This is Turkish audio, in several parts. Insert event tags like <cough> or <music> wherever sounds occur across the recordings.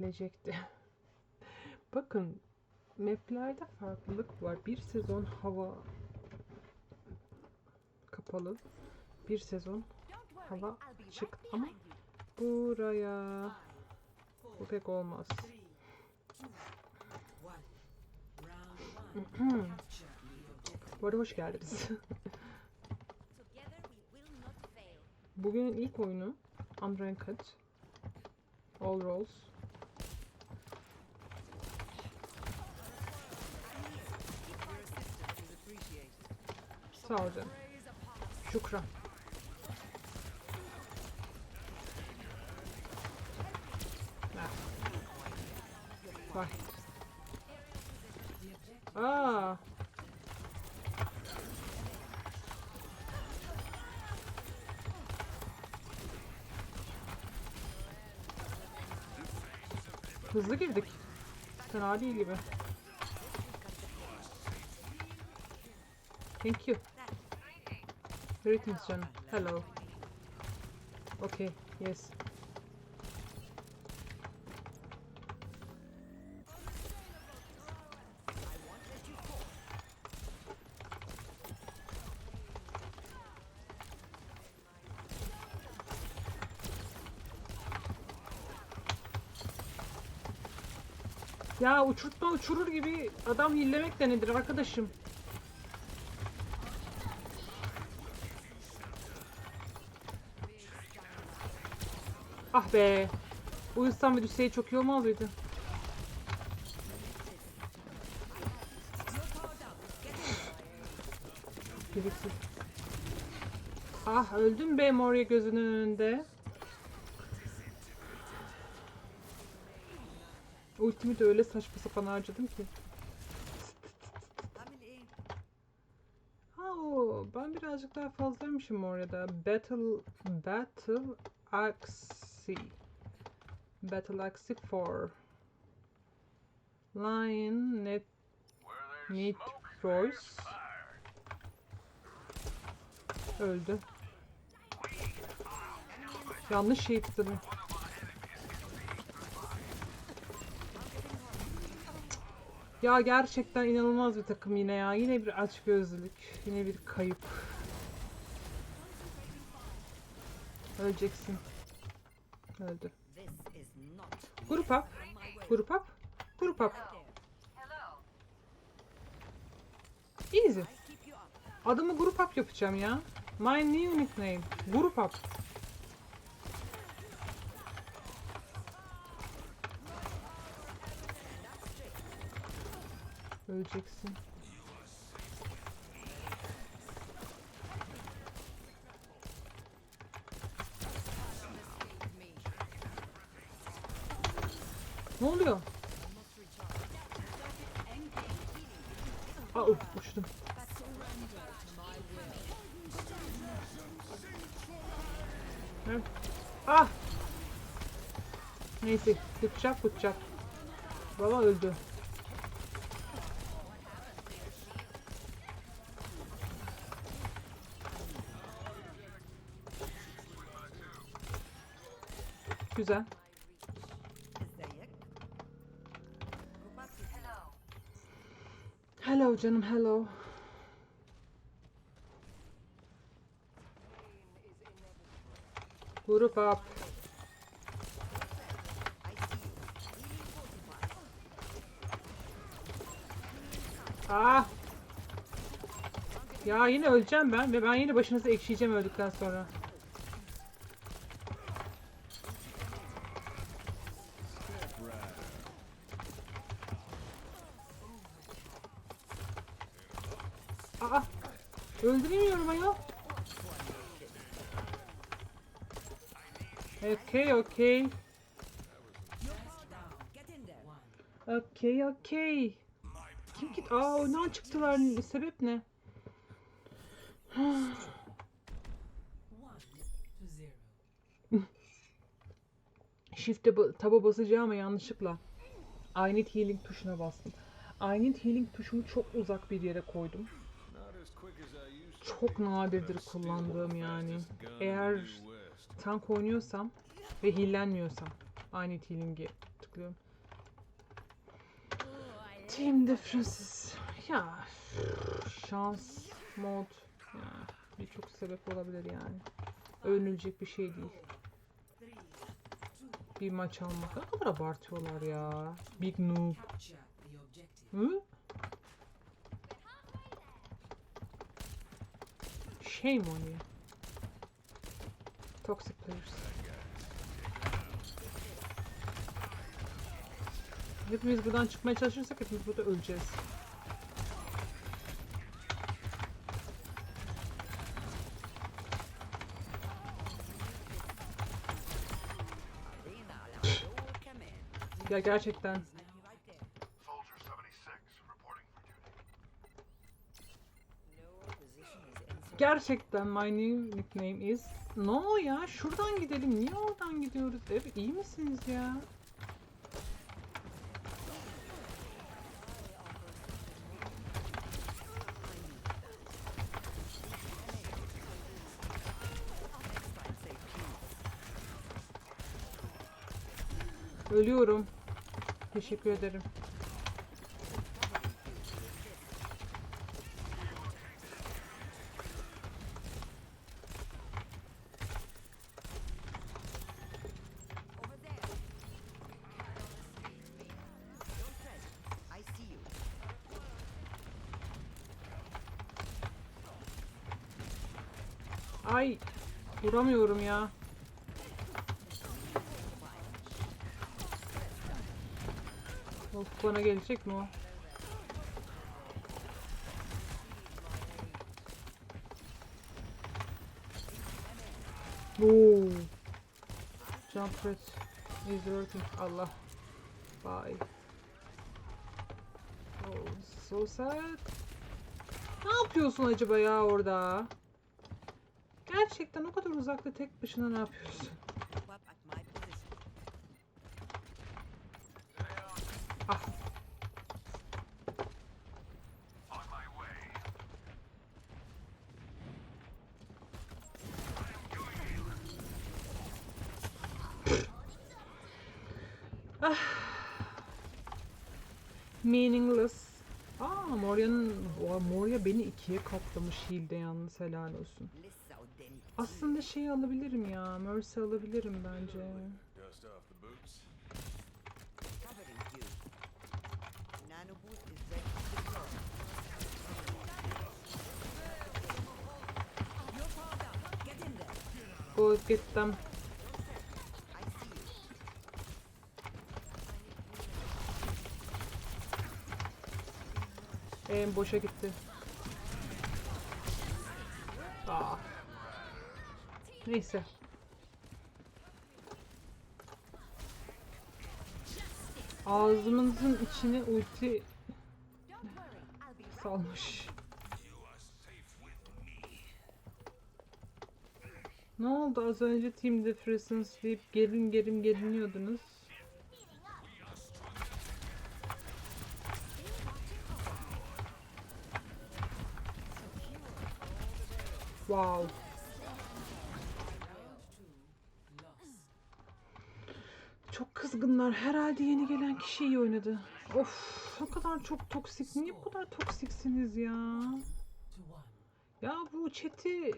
gelecekti. <laughs> Bakın maplerde farklılık var. Bir sezon hava kapalı. Bir sezon hava açık ama buraya bu pek olmaz. <clears throat> Bu arada hoş geldiniz. <laughs> Bugünün ilk oyunu Unranked All Rolls Sağ ol canım. Şükran. Vay. Aa. Hızlı girdik. Fena değil gibi. Thank you. Greetings canım. Hello. Okay, yes. Ya uçurtma uçurur gibi adam hillemek de nedir arkadaşım? Ah be. Uyusam ve düşseydi çok iyi? Gereksiz. Ah öldüm be Moria gözünün önünde. Ultimi de öyle saçma sapan harcadım ki. Ha o, ben birazcık daha fazlaymışım orada. Battle Battle Axe. Battle Axe 4. Lion Net Need Force. Öldü. Yanlış şey. Ya gerçekten inanılmaz bir takım yine ya. Yine bir açgözlülük. Yine bir kayıp. Öleceksin. Öldü. Grup up. Grup up. Grup up. Easy. Adımı grup up yapacağım ya. My new nickname. Grup up. Öleceksin. Ne oluyor? Aa uf, uçtum. Evet. Ah! Neyse, bıçak bıçak. Baba öldü. Güzel. Hello canım, hello. Group up. Ah! Ya yine öleceğim ben ve ben yine başınızı ekşiyeceğim öldükten sonra. Okay, okay. Okay, okay. Kim git? Aa oyundan çıktılar. Sebep ne? <sighs> Shift'e ba- taba basacağım ama yanlışlıkla. I need healing tuşuna bastım. I need healing tuşumu çok uzak bir yere koydum. Çok nadirdir kullandığım yani. Eğer tank oynuyorsam ve heallenmiyorsam I need healing'i açıklıyorum. Team differences. Ya şans, mod. Ya, birçok sebep olabilir yani. Övünülecek bir şey değil. Bir maç almak ne kadar abartıyorlar ya. Big noob. Hı? Shame on you. Toxic players. Hepimiz buradan çıkmaya çalışırsak hepimiz burada öleceğiz. Ya gerçekten Right there. Soldier 76 reporting for duty. No position is inside. gerçekten my new nickname is No ya şuradan gidelim. Niye oradan gidiyoruz? Evet iyi misiniz ya? Ölüyorum. Teşekkür ederim. Ay vuramıyorum ya. Of bana gelecek mi o? Oo. Jump red is working. Allah. Bye. Oh, so sad. Ne yapıyorsun acaba ya orada? Gerçekten o kadar uzakta tek başına ne yapıyorsun? Up at my position. Ah. On my way. Meaningless. Aa Moria'nın Moria beni ikiye katlamış heal'de yalnız helal olsun. Aslında şey alabilirim ya. Mercy alabilirim bence. Dust off the boots. Covering you. Nano boost is ready to deploy. You're powered up. Get in there. Go get them. I see you. En boşa gitti. Aa. Neyse. Ağzımızın içine ulti salmış. Ne oldu az önce Team Difference deyip gelin gelin geliniyordunuz. Wow. Çok kızgınlar. Herhalde yeni gelen kişi iyi oynadı. Of, ne kadar çok toksik. Niye bu kadar toksiksiniz ya? Ya bu chat'i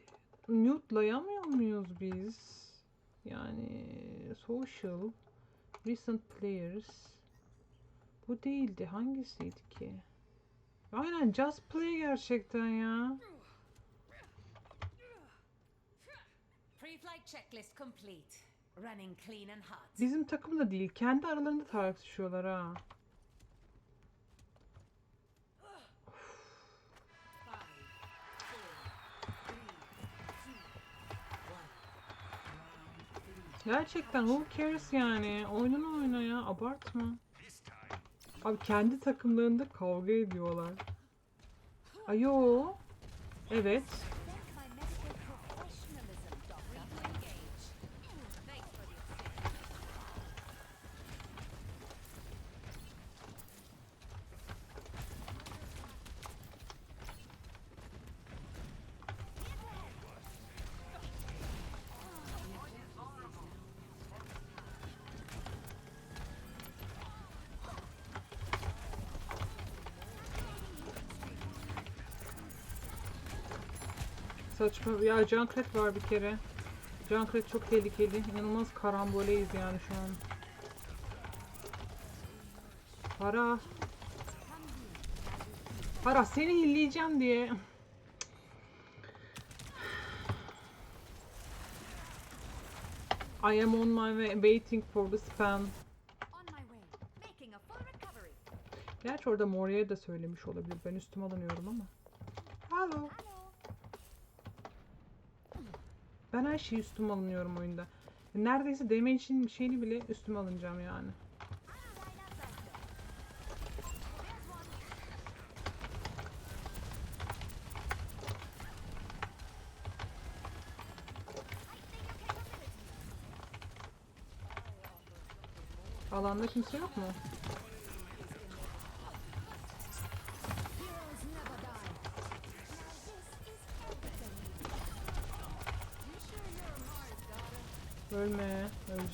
mute'layamıyor muyuz biz? Yani social, recent players. Bu değildi. Hangisiydi ki? Aynen just play gerçekten ya. Checklist complete. Running clean and hot. Bizim takım da değil. Kendi aralarında tartışıyorlar ha. Gerçekten who cares yani? Oyununu oyna ya. Abartma. Abi kendi takımlarında kavga ediyorlar. Ayo. Evet. Saçma. Ya Junkrat var bir kere. Junkrat çok tehlikeli. İnanılmaz karamboleyiz yani şu an. Para. Para seni hilleyeceğim diye. I am on my way waiting for the spam. Gerçi orada Moria'ya da söylemiş olabilir. Ben üstüme alınıyorum ama. Hello. Ben her şeyi üstüme alınıyorum oyunda. Neredeyse damage'in şeyini bile üstüme alınacağım yani. Alanda kimse yok mu?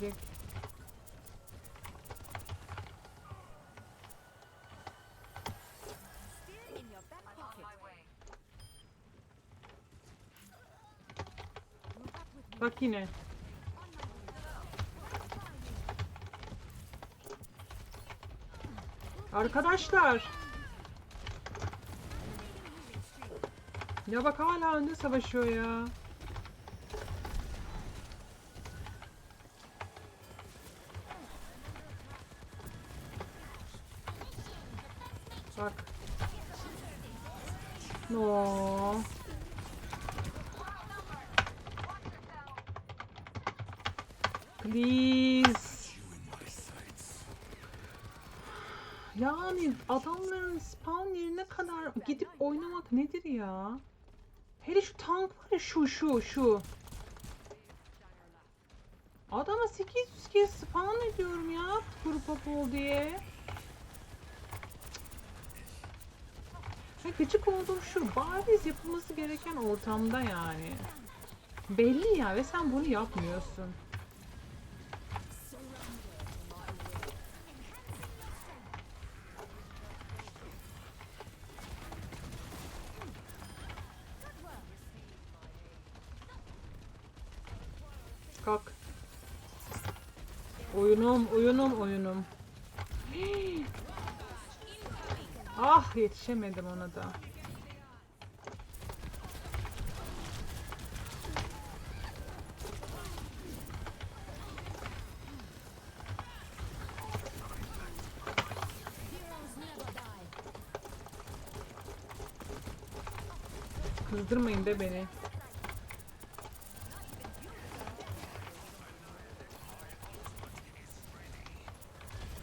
Me. Bak yine. Arkadaşlar. Ya bak hala önde savaşıyor ya. Bak. No. Please. Yani adamların spawn yerine kadar gidip oynamak nedir ya? Hele şu tank var ya şu şu şu. Adama 800 kez spawn ediyorum ya grup up ol diye. Ya gıcık olduğum şu bariz yapılması gereken ortamda yani. Belli ya ve sen bunu yapmıyorsun. Kalk. Oyunum, oyunum, oyunum. Ah yetişemedim ona da. Kızdırmayın be beni.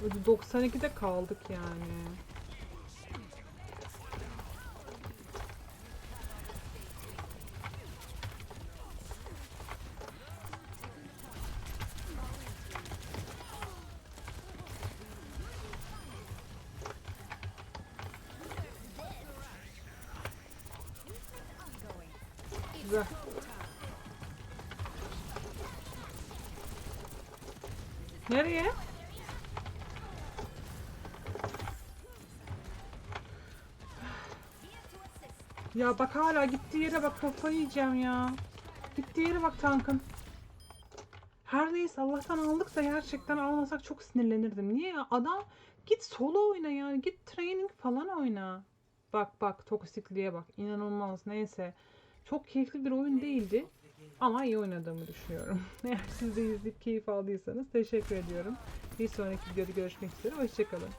Böyle 92'de kaldık yani. Güzel. Nereye? Ya bak hala gittiği yere bak kafayı yiyeceğim ya. Gittiği yere bak tankın. Her neyse Allah'tan aldık da gerçekten almasak çok sinirlenirdim. Niye ya? Adam git solo oyna yani. Git training falan oyna. Bak bak toksikliğe bak. İnanılmaz. Neyse. Çok keyifli bir oyun değildi. Ama iyi oynadığımı düşünüyorum. <laughs> Eğer siz de izleyip keyif aldıysanız teşekkür ediyorum. Bir sonraki videoda görüşmek üzere. Hoşçakalın.